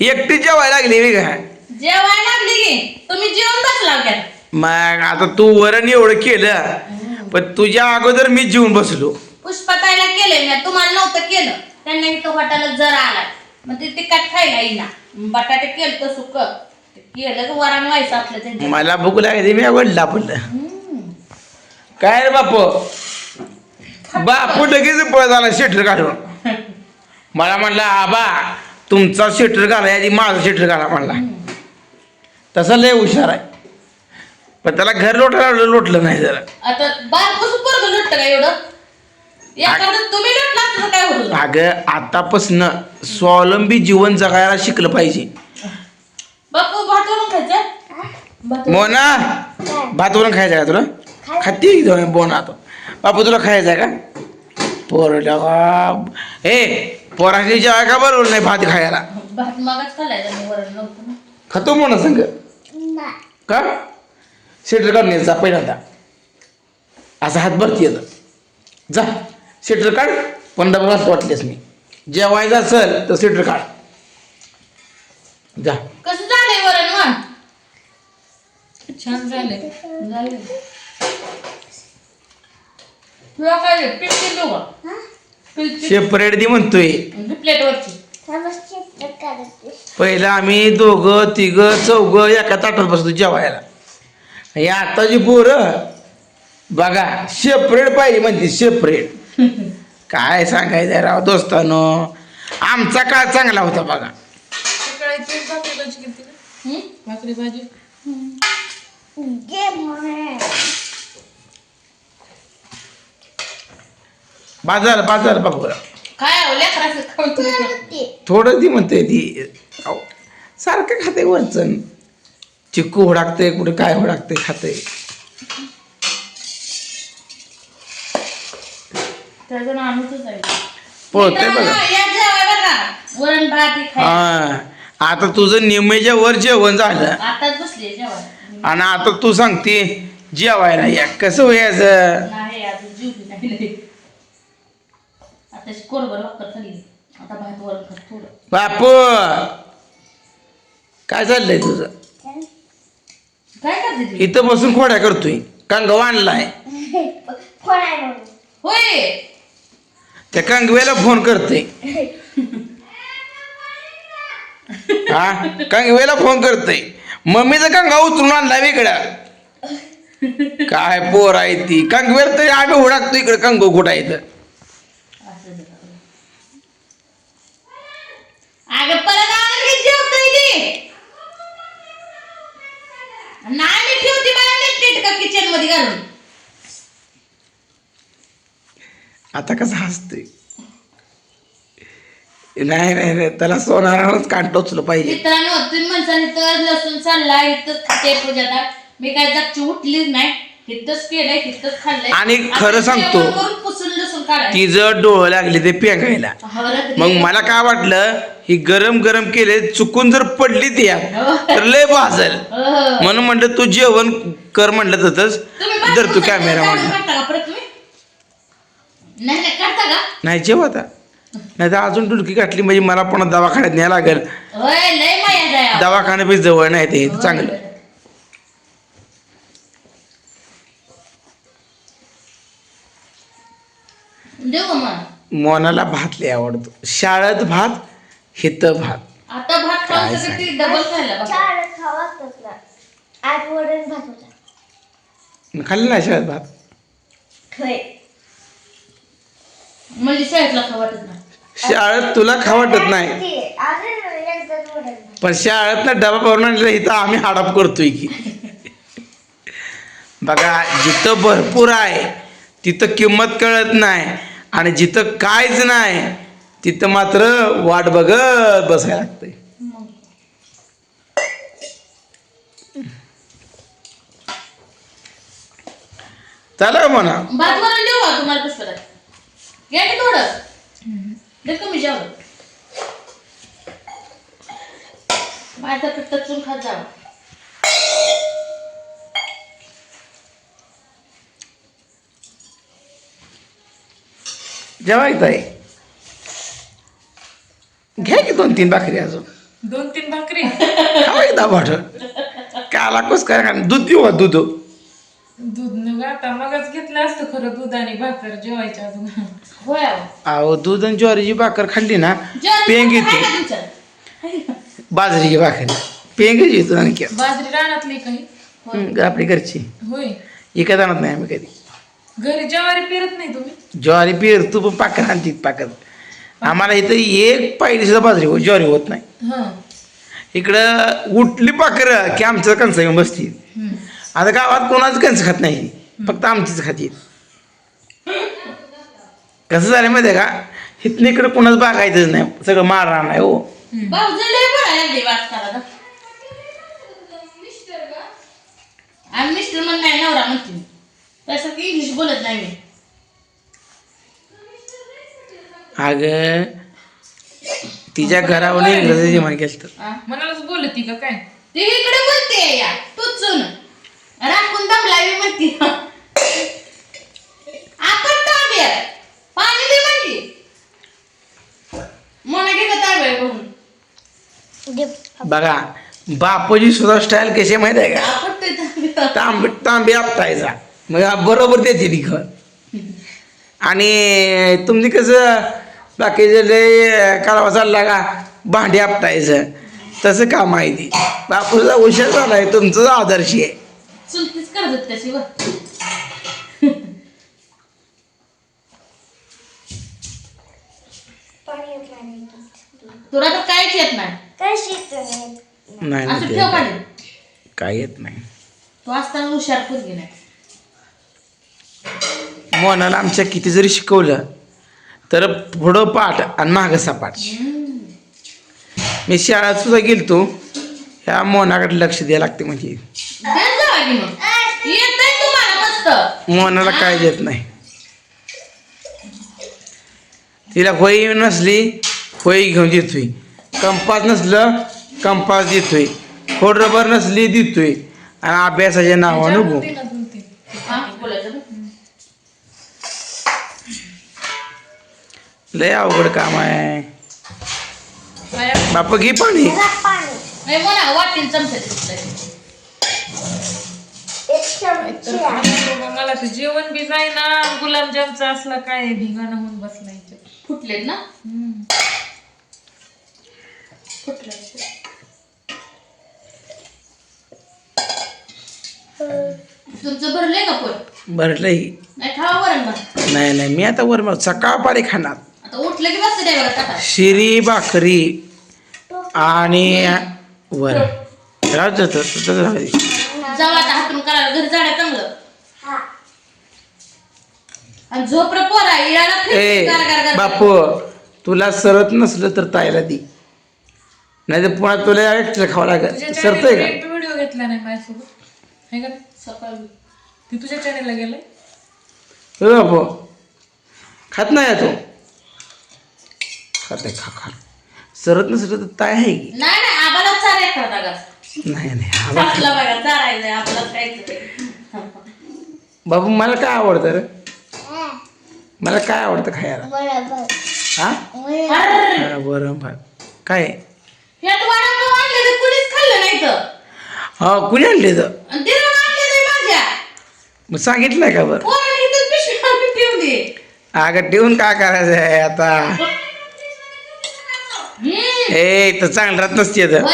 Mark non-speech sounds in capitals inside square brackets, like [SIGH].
एकटी जेवायला लागली मी काय? जेवायला लागली की? तुम्ही जेवण बसला काय मग आता तू वरण एवढं केलं पण तुझ्या अगोदर मी जेवून बसलो. पुष्पताईला केलंय मी तुम्हाला नव्हतं केलं. त्यांना इथं हॉटेलला जरा आलाय मग ते तिखट खायला येईना. बटाटे केलं तर सुक केलं वरण व्हायचं आपलं त्यांच्या मला भूक लागली मी आवडला आपलं. काय रे बापू? बापू लगेच पळ झाला शेटर काढून. [LAUGHS] मला म्हणला आबा तुमचा शेटर घाला आधी माझा शेटर घाला म्हणला. तसा लय हुशार आहे. पण त्याला घर लोटायला लोटलं नाही जरा. आता बार कसं पोरग लुटत का एवढं? एखादं तुम्ही लुटला असतं तर काय होतं? अगं आतापासनं स्वावलंबी जीवन जगायला शिकलं पाहिजे. बापू भात वरून खायचं भात मोना भात वरून खायचं का तुला? खाते एकदम बोना तो. बापू तुला खायचं आहे का पोरला का ए पोराची जेवाय का बरोबर नाही भात खायला? भात मागाच खाल्लाय मी वरण नव्हतं. ना. खातो मोना संग. का? शेटर काढून यायचा पहिल्यांदा. असा हात भरती येतं. जा शेटर काढ. डबा भात वाटलेस मी. जेवायचं असेल तर शेटर काढ. जा. कसं झालंय वरण मग छान झालंय झालंय. तुला काय? पीठ पीठ सेपरेट दे म्हणतोय. प्लेटवरची. पहिलं आम्ही दोघं तिघं चौघं एका ताटात बसतो जेवायला. हे आताची पोरं बघा सेपरेट पाहिजे म्हणते सेपरेट [LAUGHS] काय सांगायचं राव दोस्तानो? आमचा काळ चांगला होता बघा. भाकरी भाजी केली ना हं? भाकरी भाजी बाजार बाजार बघ काय अहो, लेकराचं खाऊन तुम्ही थोडं ती म्हणते ती. अहो, सारखं खाते वरचण चिक्कू हुडाकते कुठे काय हुडाकते खाते. त्याचं नाणूच आहे. पळते बघा. मित्रांनो, या जेवाय बघा वरण भात हे हा. आता तुझं निम्मेच्या वर जेवण झालं. आताच बसले जेवाय आणि आता तू सांगते जेवायला या. कसं व्हायचं नाही अजून जेवली नाही कोरभर आता भात वरण थोडं. बापू! काय चाललंय तुझं? काय? करते ती? इथं बसून खोड्या करतोय. कंगवा आणलाय. होय! त्या कंगव्याला फोन करते हा? कंगव्याला फोन करते मम्मीचा कंगा उचलून आणला वेगळा. काय पोर आहे ती. कंगवेला तरी आम्ही हुडाकतो इकडे कंगो कुठं आहे तर असं झालं. अगं परत आलं की जेवतोय ती नाही मी ठेवते मला नीट का किचनमध्ये घालून? आता कसं हसते? नाही नाही नाही त्याला सोनारानंच कान टोचलं पाहिजे. मित्रांनो तुम्ही म्हणसाल तर लसूण चालला इथंच खाते मी काय जागची उठलीच नाही इथंच केलंय इथंच खाल्लंय. आणि खरं सांगतो, काढायचं. तिचं डोळं लागले ते पेंगायला. मग मला काय वाटलं ही गरम गरम केले चुकून जर पडली ती यात, तर लय भाजल. अह. म्हणून म्हणलं तू जेवण कर म्हणलं तसंच. धर तू कॅमेरा म्हणलं नाही का? नाही जेव आता नाही तर अजून डुलकी गाठली म्हणजे मला पुन्हा दवाखान्यात न्यायला लागेल. होय लय माया जाय दवाखान्या बी जवळ नाही ते चांगलं. देऊ मग मोनाला भात लय आवडतो. शाळेत भात हित भात. आता भात काय खाऊन सगळं ती डबल खायला बघा. चार खावाच ना. आज वरण भात होता. खाल्लं नाही शाळेत भात? खय. म्हणजे शाळेतला खाऊ वाटत नाही. शाळेत तुला खा वाटत नाही. अजून एकदाच वरण भात. पण शाळेत ना डबा भरून इथं आम्ही हाडाप करतोय की. बघा जिथं भरपूर आहे तिथं किंमत कळत नाही. आणि जिथं काहीच नाही तिथं मात्र वाट बघत बसायला लागतंय. चला म्हणा? भात वरण देऊ का तुम्हाला घ्या की थोडं. दे कमी जेवण खात जावं जेव्हा येत आहे. घ्या की दोन तीन भाकरी अजून. दोन तीन भाकरी? खावा एकदा भाट काला कस काय दूध का दूध? दूध न आता. मगच घेतलं असतं खरं दूध आणि भाकर जेवायच्या अजून. होय. अहो. दूध आणि ज्वारीची भाकर खाल्ली ना पेंग येते? बाजरीची भाकर. पेंगच येतो आणखी. बाजरी रानातली काही? आपली घरची. होय. इकडे जाणार नाही आम्ही कधी. घरी जेवारी पेरत नाही तुम्ही? ज्वारी पेर तू पण पाकर आणती पाकर आम्हाला इथं एक पायरी सुद्धा बाजरी हो ज्वारी होत नाही. हा. इकडं उठली पाकर की आमचं कणसं घेऊन बसती हम्म. आता गावात कोणाचं कणसं खात नाही? फक्त आमचीच खाती कसं झालं माहिती आहे का? इथनं इकडं कोणाच बागायचंच नाही सगळं मारणार नाही हो. भाऊजी लय आणि मिस्टर म्हण नाही नवरा म्हणते इंग्लिश बोलत नाही मी. अगं तिच्या घरावर इंग्रजी जेवण केलं? मनालाच बोलती का काय? ती इकडे बोलते या तूच चुन राखून दमलावी म्हणती. आपण तांब्या पाणी दे मोना घेत तांब्या. बघा बापूजी सुद्धा स्टाईल कशी आहे माहिती आहे का? तांबे तांबे आपटायचा. मग बरोबर देते ती घर. आणि तुम्ही कसं बाकीचे लय कालवा चालला का भांडी आपटायचं. तसं काम आहे ती. बापूचा हुशार झालाय तुमचं आदर्श आहे. चुलतीच करत पाणी. तुला तर काहीच येत नाही. काय शिकतो नाही. नाही असं नाही ठेव ते- काढून काय येत नाही. तू असताना हुशार पोरगी नाही. मोनाला आमच्या किती जरी शिकवलं तर पुढं पाठ आणि मागं सपाट. मी शाळेत सुद्धा गेलतो ह्या मोनाकडे लक्ष द्यायला लागते म्हणजे. मोनाला काय देत नाही. तिला होई नसली होई घेऊन देतोय. कंपास नसलं कंपास देतोय. खोड रबर नसली देतोय. आणि अभ्यासाच्या नावानं लय अवघड काम आहे. बाप घे पाणी. पाणी. नाही मला वाटेल चमचा मला तर जेवण बी जाईना. गुलाबजामचा असला काय धिंगाणा होऊन बसला इथे फुटलेत ना? तुमचं भरलंय का पोट भरलंय. नाही नाही नाही मी आता वर सकाळ पारी खाणार. शिरी भाकरी आणि वर राहू. जाऊ आता हातून घर चांगलं. हा. पोरा इळाला ए बापू तुला सरत नसलं तर ताईला दे. नाही तर पुन्हा तुला एकटं खावं लागेल. सरतंय चॅनेलवर का? एक व्हिडिओ घेतला नाही माझ्यासोबत. आहे का नाही? सकाळी. ती तुझ्या चॅनेलला गेलाय? हो बापू खात नाही तो? खात खा खा. सरत नसलं तर ताय आहे की? नाही नाही आम्हाला नाही नाही आपला बघा आपला बाबू मला काय आवडतं रे? हा. मला काय आवडतं खायला? बरोबर. हा? बरोबर. हा, बरं बरं काय ह्यात वडापाव आणले तर कुणीच खाल्लं नाही तर. हा कुणी आणले तर? आणि तिला आणले नाही माझ्या. मग सांगितलंय का बरं? पोराने इथं पिशवी आणून ठेवली. अगं ठेवून काय करायचं आहे आता ए तर चांगलं राहत नसते तर